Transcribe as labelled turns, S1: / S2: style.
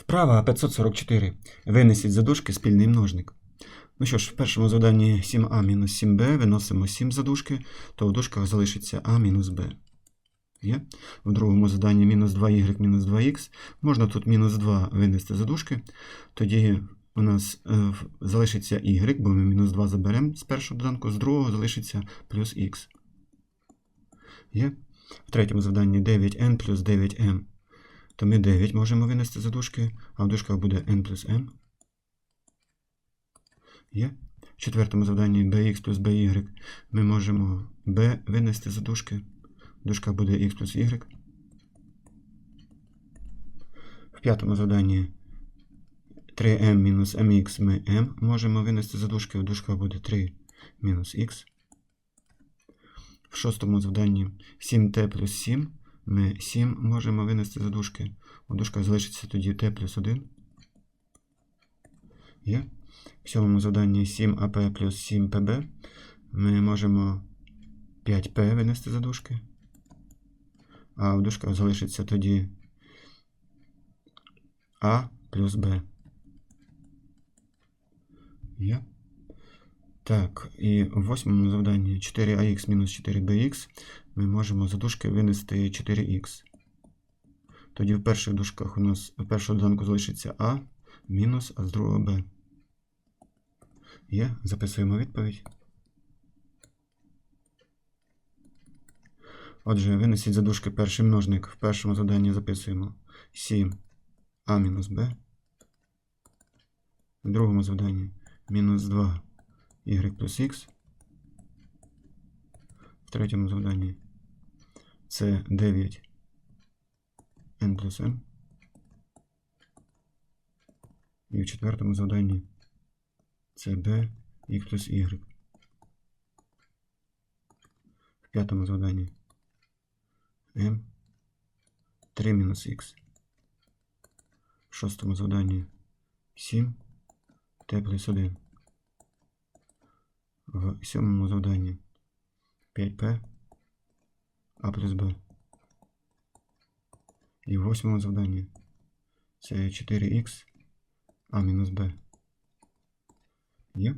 S1: Вправа 544. Винесіть за дужки спільний множник. Ну що ж, в першому заданні 7а мінус 7b виносимо 7 за дужки, то в дужках залишиться а мінус b. Є? В другому заданні мінус 2y мінус 2х. Можна тут мінус 2 винести за дужки. Тоді у нас е, залишиться y, бо ми мінус 2 заберемо з першого доданку, з другого залишиться плюс х. Є? В третьому завданні 9n плюс 9m то ми 9 можемо винести за дужки, а в дужках буде n плюс m. Є. В четвертому завданні bx плюс by ми можемо b винести за дужки. В дужках буде x плюс y. В п'ятому завданні 3m мінус mx ми m можемо винести за дужки, в дужках буде 3 мінус x. В шостому завданні 7t плюс 7 ми 7 можемо винести за дужки. У дужках залишиться тоді t плюс 1. Є. В сьомому завданні 7ap плюс 7pb ми можемо 5p винести за дужки. А в дужках залишиться тоді a плюс b. Є. Так, і в восьмому завданні 4ax мінус 4bx ми можемо за дужки винести 4х. Тоді в перших дужках у нас в першому доданку залишиться а мінус, а з другого b. Є, записуємо відповідь. Отже, винесіть за дужки перший множник. В першому заданні записуємо 7 а мінус b. В другому завданні мінус 2 y плюс х. В третьому завданні це 9 n плюс m. І в четвертому завданні це b x плюс y. В п'ятому завданні m 3 мінус х. В шостому завданні 7 t плюс 1. В сьомому завданні 5p а плюс b. І в восьмому завданні це 4х а мінус b. Є?